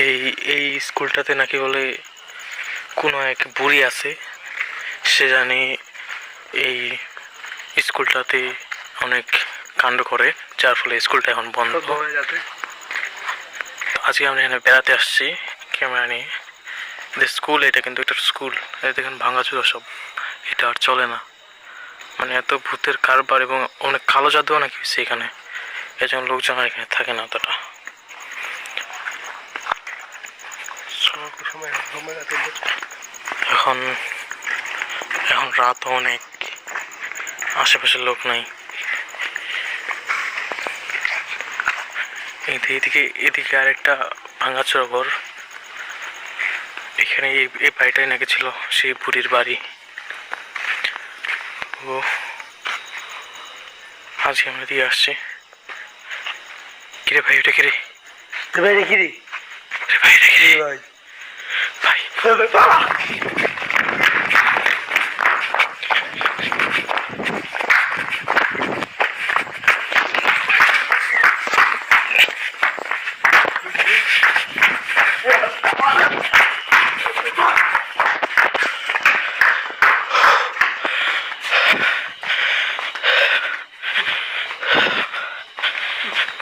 এই এই স্কুলটাতে নাকি বলে কোনো এক বুড়ি আছে সে জানি এই স্কুলটাতে অনেক কাণ্ড করে যার ফলে স্কুলটা এখন বন্ধ। আজকে আমরা এখানে বেড়াতে আসছি ক্যামেরা নিয়ে। যে স্কুল এটা কিন্তু একটা স্কুল। এই দেখেন ভাঙাচুরা সব। এটা আর চলে না। মানে এত ভূতের কারবার এবং অনেক কালো জাদুও নাকি হয়েছে এখানে। এই জন্য লোকজন এখানে থাকে না অতটা। এখন এখন রাত অনেক। আশেপাশে লোক নাই। এদিকে এদিকে আরেকটা ভাঙাচোরা ঘর। এখানে এই এই বাড়িটাই নাকি ছিল সেই বুড়ির বাড়ি। ও আজকে আমরা দিয়ে আসছি। কিরে ভাই ওটা কিরে? ভাই রে রে ভাই এটা কিরে ভাই?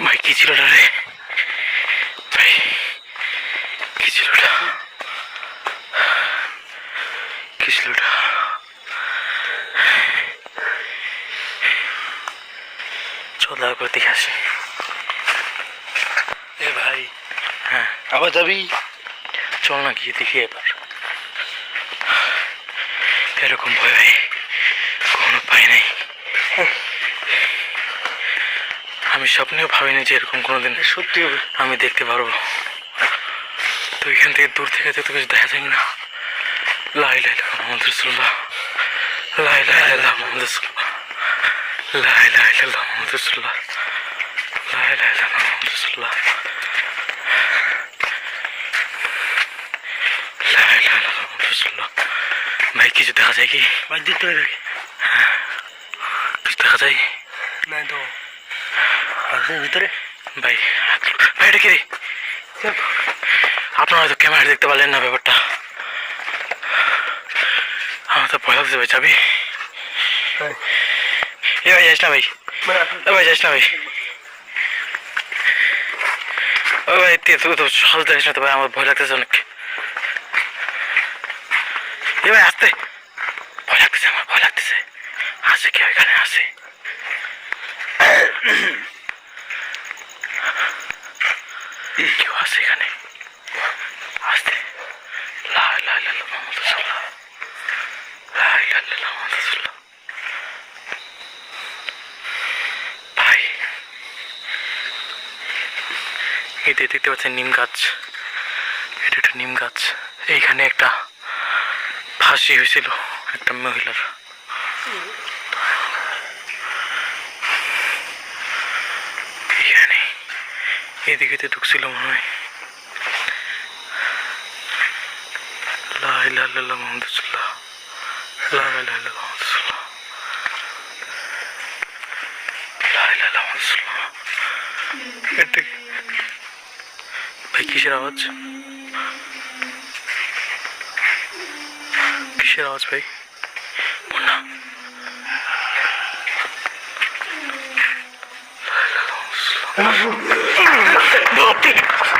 ভাই কি ছিল ওটা রে? ভাই কি ছিল কি ছিল ওটা। চল করে দেখে আসি। এ ভাই হ্যাঁ। আবার যাবি? চল না গিয়ে দেখি এবার। এরকম ভয় ভাই কখনো পাই নাই। আমি স্বপ্নেও ভাবিনি যে এরকম কোনোদিন সত্যি আমি দেখতে পারব। তো এখান থেকে দূর থেকে তো কিছু দেখা যায় না লাই লাই লাই মোহাম্মদ রসুল্লাহ লাই লাই লাই লাই মোহাম্মদ রসুল্লাহ লাই লাই লাই লাই মোহাম্মদ রসুল্লাহ লাই লাই লাই মোহাম্মদ রসুল্লাহ লাই লাই লাই মোহাম্মদ রসুল্লাহ ভাই কিছু দেখা যায় কি ভাই দিতে হবে কিছু দেখা যায় নাই তো আসলে ভিতরে ভাই ভাই এটা কি রে আপনারা হয়তো ক্যামেরা দেখতে পারলেন না ব্যাপারটা ভাই হ্যাঁ। এ ভাই যাস না ভাই। এ ভাই যাস না ভাই। ও ভাই তুই তো সহজ দেখিস না তো ভাই আমার ভয় লাগতেছে অনেক। এ ভাই আসতে। ভয় লাগতেছে আমার ভয় লাগতেছে। আসে কেউ এখানে আসে কেউ আছে এখানে? আসতে। লা লা লা মোহাম্মদ লা ইলাহা ইল্লাল্লাহ মোহাম্মদ রাসূলুল্লাহ ভাই দেখতে পাচ্ছেন নিম গাছ, এটা একটা নিম গাছ। এইখানে একটা ফাঁসি হয়েছিল একটা মহিলার। এখানে এদিকে ঢুকছিল মনে হয়। লা ইলাহা ইল্লাল্লাহ মুহাম্মাদুর ভাই কিসের আওয়াজ? কিসের আওয়াজ ভাই? মুন্না। লা